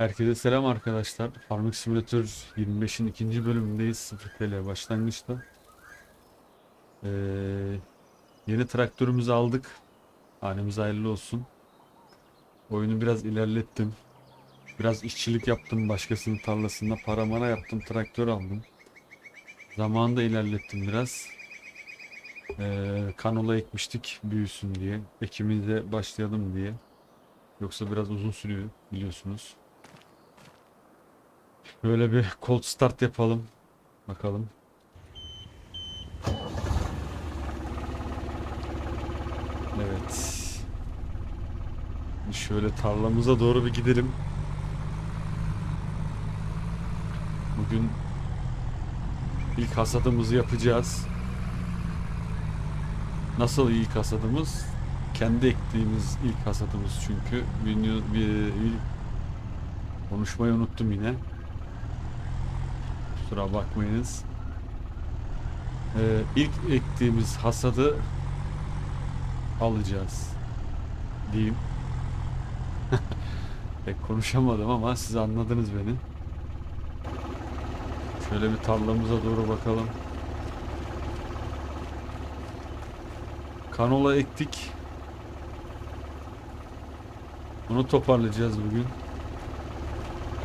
Herkese selam arkadaşlar. Farming Simulator 25'in ikinci bölümündeyiz. 0 TL başlangıçta. Ee, yeni traktörümüzü aldık. Hanemiz hayırlı olsun. Oyunu biraz ilerlettim. Biraz işçilik yaptım. Başkasının tarlasında para mara yaptım. Traktör aldım. Zamanında ilerlettim biraz. Ee, kanola ekmiştik büyüsün diye. Ekimize başlayalım diye. Yoksa biraz uzun sürüyor biliyorsunuz. Böyle bir cold start yapalım. Bakalım. Evet. Şöyle tarlamıza doğru bir gidelim. Bugün ilk hasadımızı yapacağız. Nasıl ilk hasadımız? Kendi ektiğimiz ilk hasadımız çünkü. Bir, bir, bir konuşmayı unuttum yine. Kusura bakmayınız. Ee, ilk ektiğimiz hasadı alacağız. Diyeyim. Pek konuşamadım ama siz anladınız beni. Şöyle bir tarlamıza doğru bakalım. Kanola ektik. Bunu toparlayacağız bugün.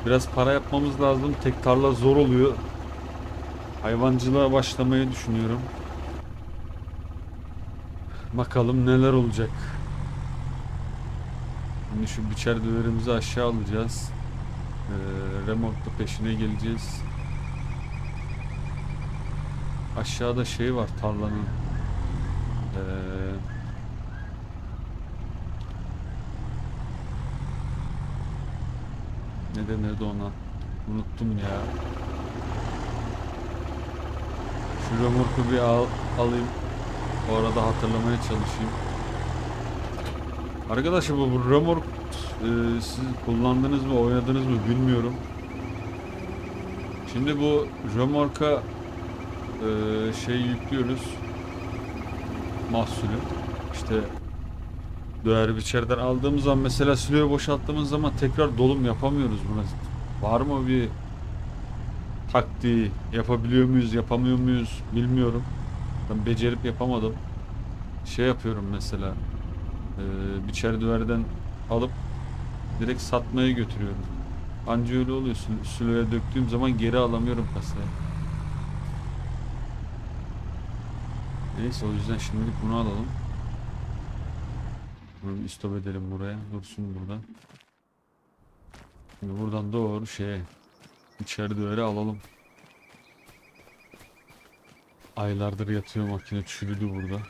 Biraz para yapmamız lazım. Tek tarla zor oluyor. Hayvancılığa başlamayı düşünüyorum. Bakalım neler olacak. Şimdi şu biçer döverimizi aşağı alacağız. Ee, remorkla peşine geleceğiz. Aşağıda şey var tarlanın. Ee, ne denirdi ona? Unuttum ya. Şu bir al, alayım. O arada hatırlamaya çalışayım. Arkadaşlar bu, bu e, siz kullandınız mı oynadınız mı bilmiyorum. Şimdi bu remorka e, şey yüklüyoruz. Mahsulü. İşte döner biçerden aldığımız zaman mesela siloyu boşalttığımız zaman tekrar dolum yapamıyoruz buna. Var mı bir taktiği yapabiliyor muyuz yapamıyor muyuz bilmiyorum. Ben becerip yapamadım. Şey yapıyorum mesela. E, biçer düverden alıp direkt satmaya götürüyorum. Anca öyle oluyor. Sil- Siloya döktüğüm zaman geri alamıyorum kasaya. Neyse o yüzden şimdilik bunu alalım. Bunu istop edelim buraya. Dursun burada. Şimdi buradan doğru şeye içeri düveri alalım. Aylardır yatıyor makine çürüdü burada.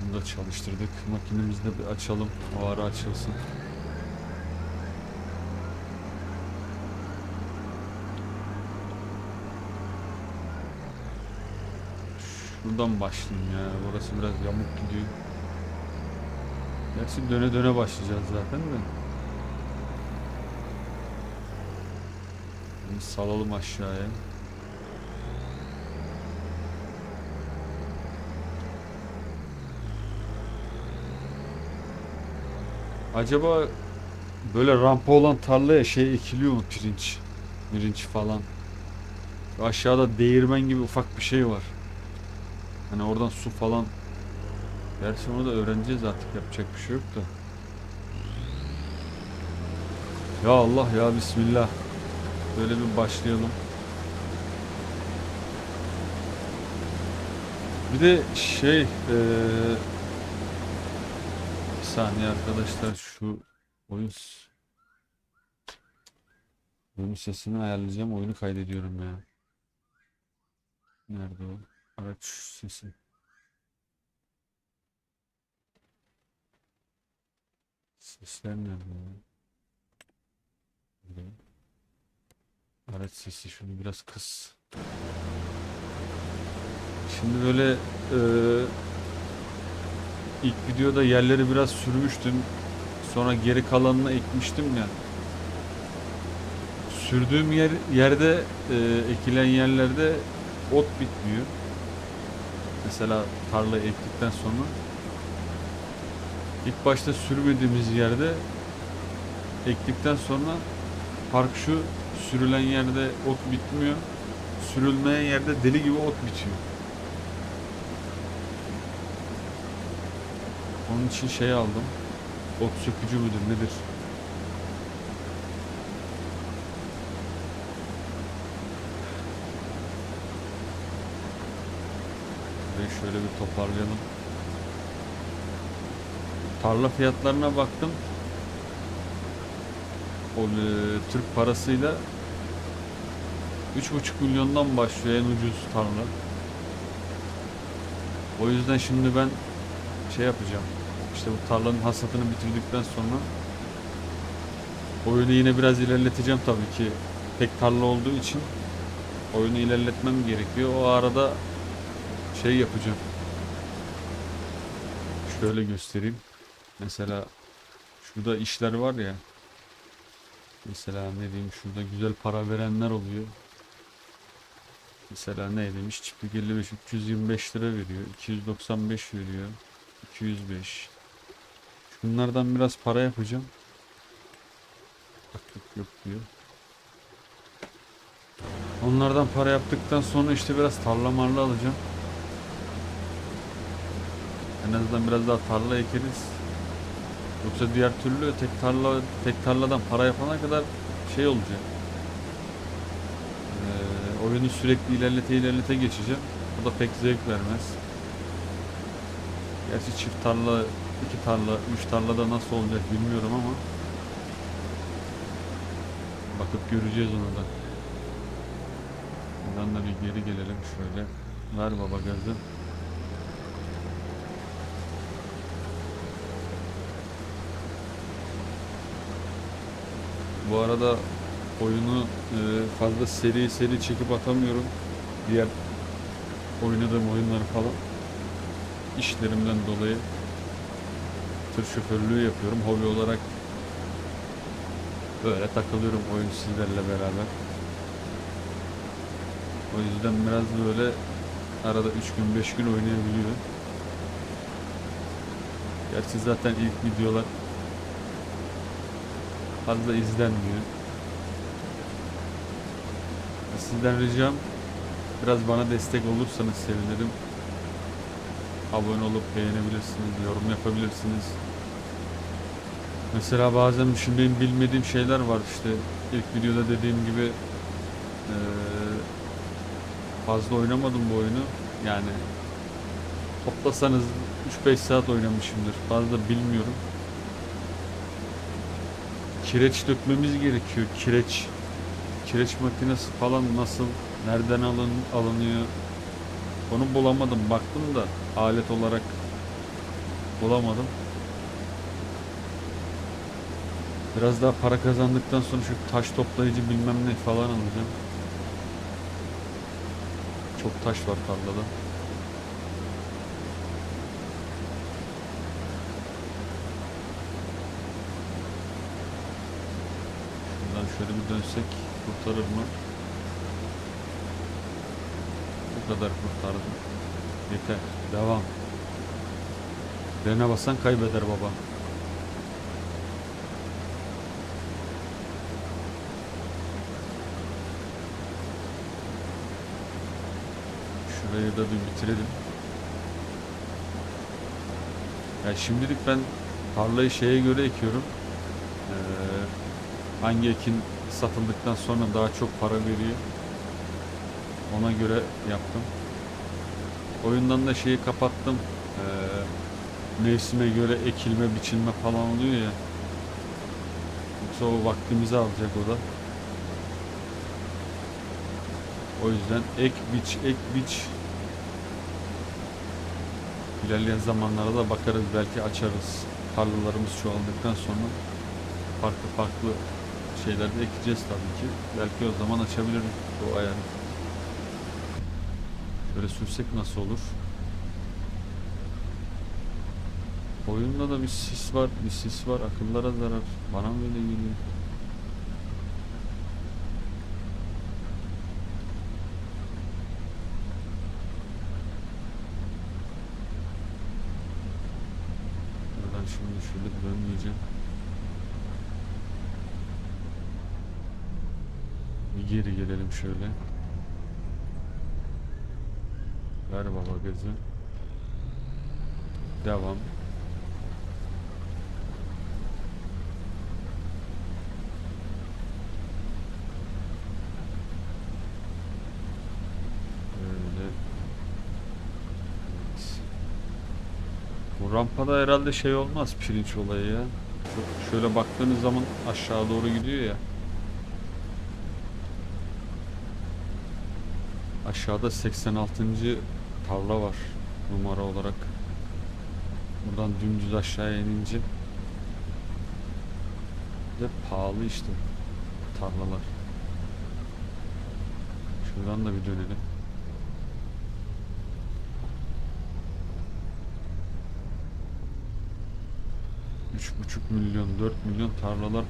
Bunu da çalıştırdık. Makinemizi de bir açalım. O ara açılsın. Şuradan başlayayım ya. Burası biraz yamuk gidiyor. Gerçi döne döne başlayacağız zaten de. Bunu salalım aşağıya. Acaba böyle rampa olan tarlaya şey ekiliyor mu pirinç? Pirinç falan. Aşağıda değirmen gibi ufak bir şey var. Hani oradan su falan. Gerçi onu da öğreneceğiz artık yapacak bir şey yok da. Ya Allah ya Bismillah. Böyle bir başlayalım. Bir de şey eee bir saniye arkadaşlar şu oyun oyun sesini ayarlayacağım. Oyunu kaydediyorum ya. Nerede o? Araç sesi. Sesler nerede ya? Araç sesi şunu biraz kıs. Şimdi böyle eee ilk videoda yerleri biraz sürmüştüm. Sonra geri kalanını ekmiştim ya. Sürdüğüm yer yerde e, ekilen yerlerde ot bitmiyor. Mesela tarla ektikten sonra İlk başta sürmediğimiz yerde ektikten sonra fark şu sürülen yerde ot bitmiyor. Sürülmeyen yerde deli gibi ot bitiyor. Onun için şey aldım. Ot sökücü müdür nedir? Burayı şöyle bir toparlayalım. Tarla fiyatlarına baktım. O e, Türk parasıyla 3,5 milyondan başlıyor en ucuz tarla. O yüzden şimdi ben şey yapacağım. İşte bu tarlanın hasatını bitirdikten sonra oyunu yine biraz ilerleteceğim tabii ki. Tek tarla olduğu için oyunu ilerletmem gerekiyor. O arada şey yapacağım. Şöyle göstereyim. Mesela şurada işler var ya. Mesela ne diyeyim şurada güzel para verenler oluyor. Mesela ne demiş? Çiftlik 55 325 lira veriyor. 295 veriyor. 205. Şunlardan biraz para yapacağım. Yok yok diyor. Onlardan para yaptıktan sonra işte biraz tarla marla alacağım. En azından biraz daha tarla ekeriz. Yoksa diğer türlü tek tarla tek tarladan para yapana kadar şey olacak. Ee, oyunu sürekli ilerlete ilerlete geçeceğim. O da pek zevk vermez. Gerçi çift tarla, iki tarla, üç tarlada nasıl olacak bilmiyorum ama bakıp göreceğiz onu da. Buradan da bir geri gelelim şöyle. Ver baba gazı. Bu arada oyunu e, fazla seri seri çekip atamıyorum. Diğer oynadığım oyunları falan işlerimden dolayı tır şoförlüğü yapıyorum. Hobi olarak böyle takılıyorum oyun sizlerle beraber. O yüzden biraz böyle arada 3 gün 5 gün oynayabiliyorum. Gerçi zaten ilk videolar fazla izlenmiyor. Sizden ricam biraz bana destek olursanız sevinirim. Abone olup beğenebilirsiniz, yorum yapabilirsiniz. Mesela bazen benim bilmediğim şeyler var işte ilk videoda dediğim gibi fazla oynamadım bu oyunu. Yani toplasanız 3-5 saat oynamışımdır. Fazla bilmiyorum. Kireç dökmemiz gerekiyor. Kireç. Kireç makinesi falan nasıl, nereden alın, alınıyor? Onu bulamadım. Baktım da alet olarak bulamadım. Biraz daha para kazandıktan sonra şu taş toplayıcı bilmem ne falan alacağım. Çok taş var tarlada. Şuradan şöyle bir dönsek kurtarır mı? Bu kadar kurtardım. Yeter. Devam. Frene basan kaybeder baba. Şurayı da bir bitirelim. Ya şimdilik ben tarlayı şeye göre ekiyorum. Ee, hangi ekin satıldıktan sonra daha çok para veriyor. Ona göre yaptım. Oyundan da şeyi kapattım. Ee, mevsime göre ekilme, biçilme falan oluyor ya. Yoksa o vaktimizi alacak o da. O yüzden ek biç, ek biç. İlerleyen zamanlarda da bakarız belki açarız. Tarlalarımız çoğaldıktan sonra farklı farklı şeyler de ekeceğiz tabii ki. Belki o zaman açabiliriz o ayarı. Böyle sürsek nasıl olur? Oyunda da bir sis var, bir sis var. Akıllara zarar. Bana mı öyle geliyor? Buradan Şimdi şöyle dönmeyeceğim. Bir geri gelelim şöyle. Ver baba gazı. Devam. Böyle. Bu rampada herhalde şey olmaz pirinç olayı ya. Şöyle baktığınız zaman aşağı doğru gidiyor ya. Aşağıda 86. tarla var numara olarak. Buradan dümdüz aşağıya inince ve pahalı işte tarlalar. Şuradan da bir dönelim. Üç buçuk milyon, 4 milyon tarlalar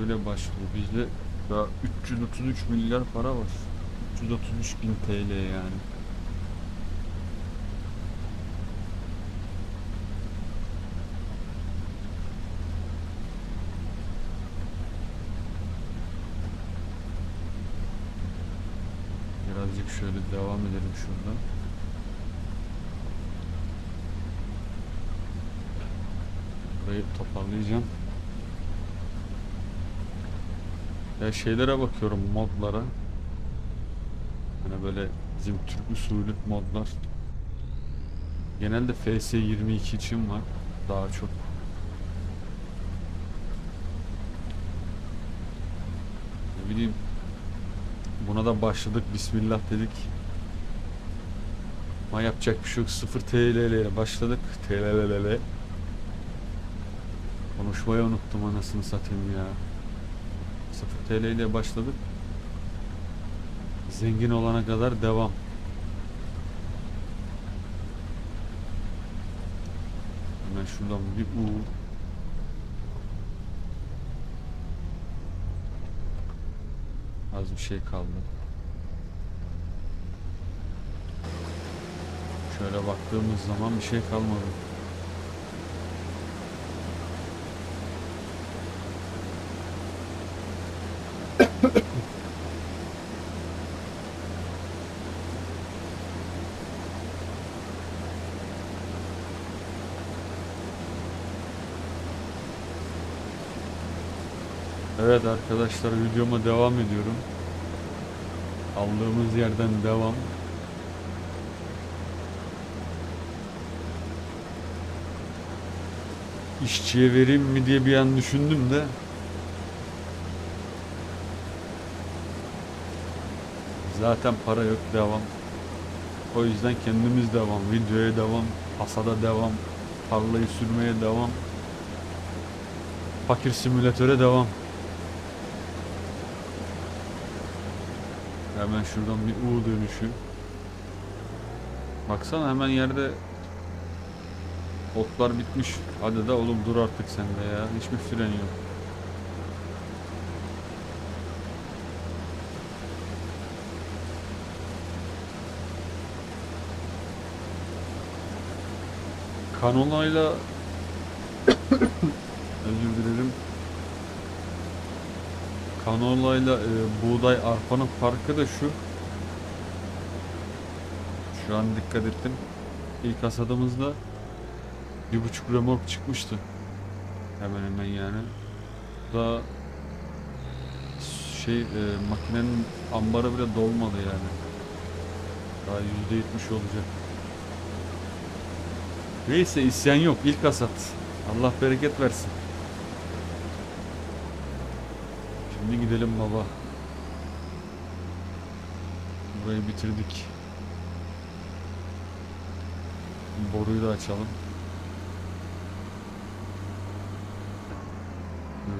öyle başlıyor. Bizde daha 333 milyar para var. 333 bin TL yani. Birazcık şöyle devam edelim şuradan. Burayı toparlayacağım. Ya şeylere bakıyorum modlara. Hani böyle bizim Türk usulü modlar. Genelde FS22 için var. Daha çok. Ne bileyim. Buna da başladık. Bismillah dedik. Ama yapacak bir şey yok. 0 TL ile başladık. TLLL. Konuşmayı unuttum anasını satayım ya. 0 TL ile başladık. Zengin olana kadar devam. Hemen şuradan bir U. Az bir şey kaldı. Şöyle baktığımız zaman bir şey kalmadı. Evet arkadaşlar videoma devam ediyorum. Aldığımız yerden devam. İşçiye vereyim mi diye bir an düşündüm de Zaten para yok devam. O yüzden kendimiz devam. Videoya devam. Hasada devam. Tarlayı sürmeye devam. Fakir simülatöre devam. Hemen şuradan bir U dönüşü. Baksana hemen yerde otlar bitmiş. Hadi de oğlum dur artık sen de ya. Hiçbir fren yok. Kanonayla Kanolayla e, buğday arpanın farkı da şu. Şu an dikkat ettim. İlk hasadımızda bir buçuk remork çıkmıştı. Hemen hemen yani. Da şey e, makinenin ambarı bile dolmadı yani. Daha yüzde yetmiş olacak. Neyse isyan yok. İlk hasat. Allah bereket versin. Şimdi gidelim baba. Burayı bitirdik. Boruyu da açalım.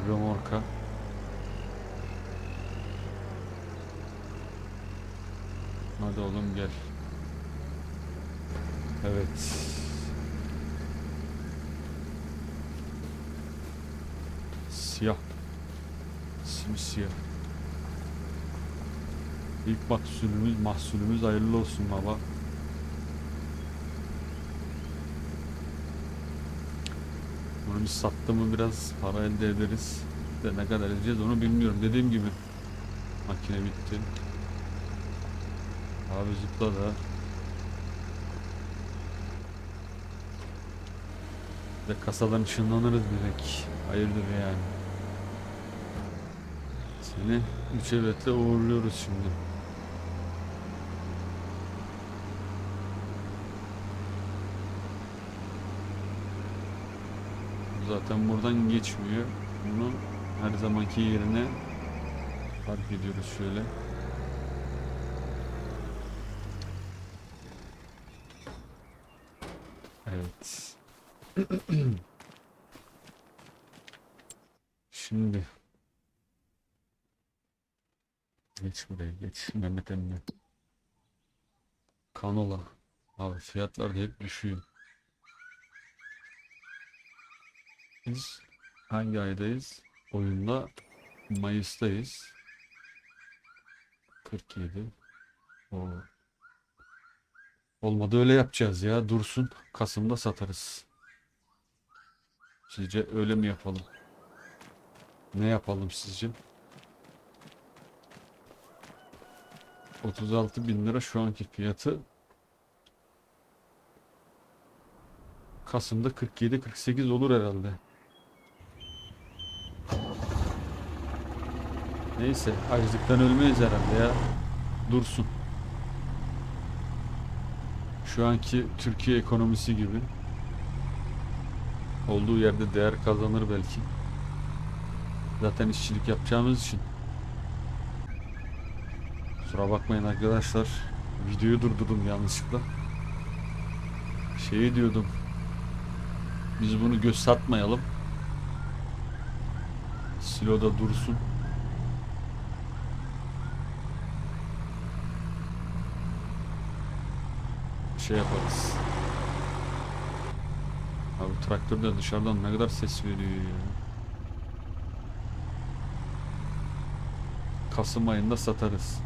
Remorka. Hadi oğlum gel. Evet. Siyah. Simsiyah. İlk mahsulümüz, mahsulümüz hayırlı olsun baba. Bunu bir sattı mı biraz para elde ederiz. De ne kadar edeceğiz onu bilmiyorum. Dediğim gibi makine bitti. Abi zıpla da. Ve kasadan ışınlanırız direkt. Hayırdır yani. Seni üç uğurluyoruz şimdi. Zaten buradan geçmiyor. Bunu her zamanki yerine park ediyoruz şöyle. Evet. Şimdi geç buraya geç Mehmet emmi. Kanola. Abi fiyatlar hep düşüyor. Biz hangi aydayız? Oyunda Mayıs'tayız. 47. O. Olmadı öyle yapacağız ya. Dursun. Kasım'da satarız. Sizce öyle mi yapalım? Ne yapalım sizce? 36 bin lira şu anki fiyatı. Kasım'da 47-48 olur herhalde. Neyse açlıktan ölmeyiz herhalde ya. Dursun. Şu anki Türkiye ekonomisi gibi. Olduğu yerde değer kazanır belki. Zaten işçilik yapacağımız için. Kusura bakmayın arkadaşlar. Videoyu durdurdum yanlışlıkla. Şeyi diyordum. Biz bunu göz satmayalım. Siloda dursun. Şey yaparız. Abi traktör de dışarıdan ne kadar ses veriyor ya. Kasım ayında satarız.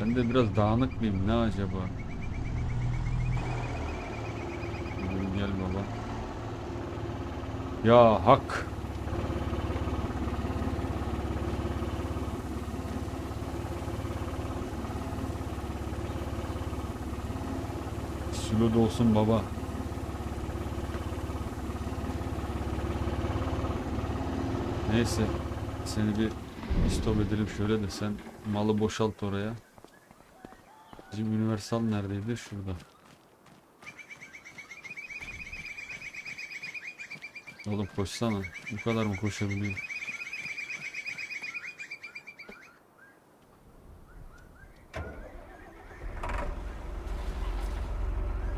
Ben de biraz dağınık mıyım ne acaba? Gel baba. Ya hak. Silo olsun baba. Neyse. Seni bir istop edelim şöyle de sen malı boşalt oraya. Bizim Universal neredeydi? Şurada. Oğlum koşsana. Bu kadar mı koşabiliyor?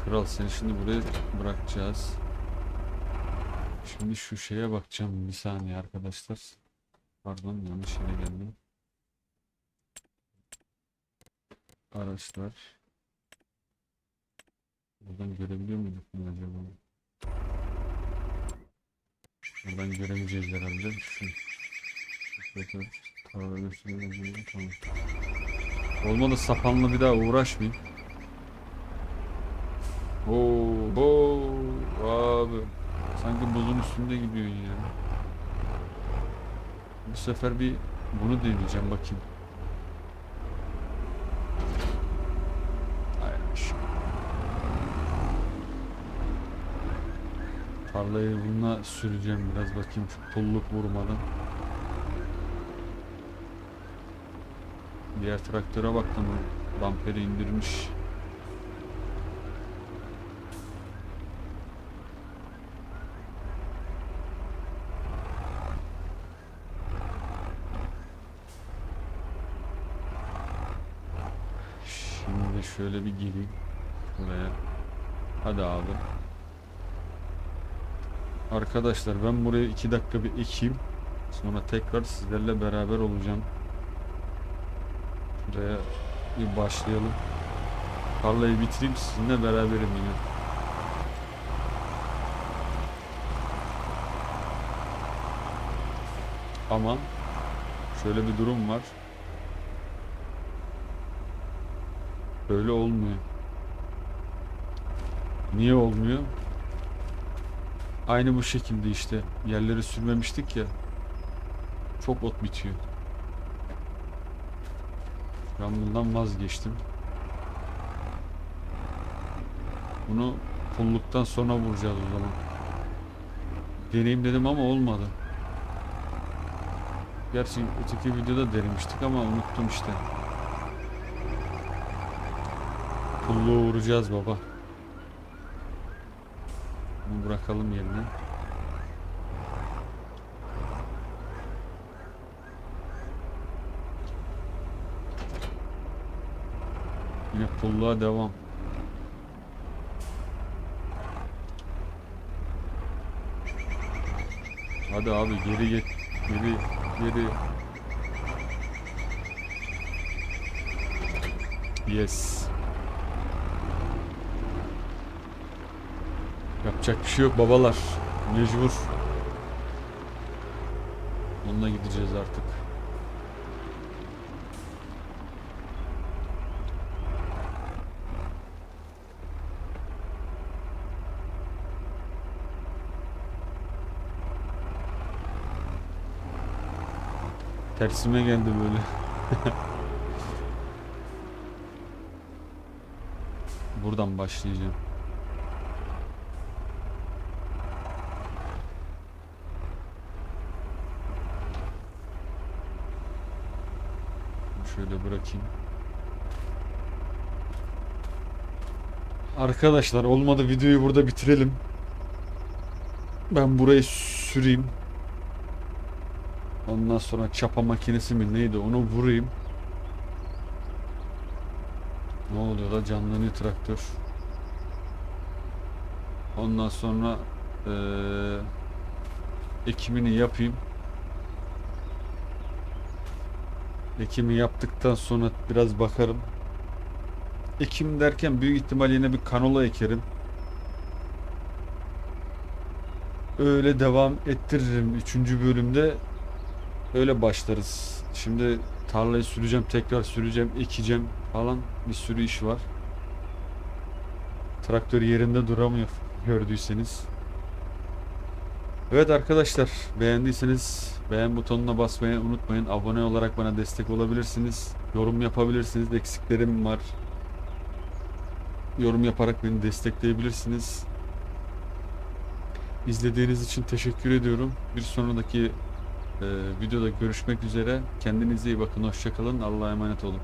Kral seni şimdi buraya bırakacağız. Şimdi şu şeye bakacağım bir saniye arkadaşlar. Pardon yanlış yere geldim. Araçlar. Buradan görebiliyor muyduk bunu acaba? Buradan göremeyeceğiz herhalde. Şu. Tamam. Olmadı sapanla bir daha uğraşmayayım. Oo, oo, abi. Sanki buzun üstünde gidiyorsun ya. Bu sefer bir bunu deneyeceğim bakayım. Ay aşağı. Tarlayı bununla süreceğim biraz bakayım şu pulluk vurmadan. Diğer traktöre baktım damperi indirmiş. Şimdi şöyle bir gireyim buraya. Hadi abi. Arkadaşlar ben buraya iki dakika bir ekeyim. Sonra tekrar sizlerle beraber olacağım. Buraya bir başlayalım. Tarlayı bitireyim sizinle beraberim yine. Ama şöyle bir durum var. Böyle olmuyor. Niye olmuyor? Aynı bu şekilde işte. Yerleri sürmemiştik ya. Çok ot bitiyor. Ben bundan vazgeçtim. Bunu pulluktan sonra vuracağız o zaman. Deneyim dedim ama olmadı. Gerçi öteki videoda denemiştik ama unuttum işte. Pulluğu vuracağız baba. Bırakalım yerine. Yine pulluğa devam. Hadi abi geri git. Geri geri. Yes. Yapacak bir şey yok babalar. Mecbur. Onunla gideceğiz artık. Tersime geldi böyle. Buradan başlayacağım. Şöyle bırakayım. Arkadaşlar olmadı videoyu burada bitirelim. Ben burayı süreyim. Ondan sonra çapa makinesi mi neydi onu vurayım. Ne oluyor da canlanıyor traktör. Ondan sonra eee ekimini yapayım. Ekimi yaptıktan sonra biraz bakarım. Ekim derken büyük ihtimal yine bir kanola ekerim. Öyle devam ettiririm. Üçüncü bölümde öyle başlarız. Şimdi tarlayı süreceğim, tekrar süreceğim, ekeceğim falan bir sürü iş var. Traktör yerinde duramıyor gördüyseniz. Evet arkadaşlar beğendiyseniz beğen butonuna basmayı unutmayın. Abone olarak bana destek olabilirsiniz. Yorum yapabilirsiniz. Eksiklerim var. Yorum yaparak beni destekleyebilirsiniz. İzlediğiniz için teşekkür ediyorum. Bir sonraki e, videoda görüşmek üzere. Kendinize iyi bakın. Hoşçakalın. Allah'a emanet olun.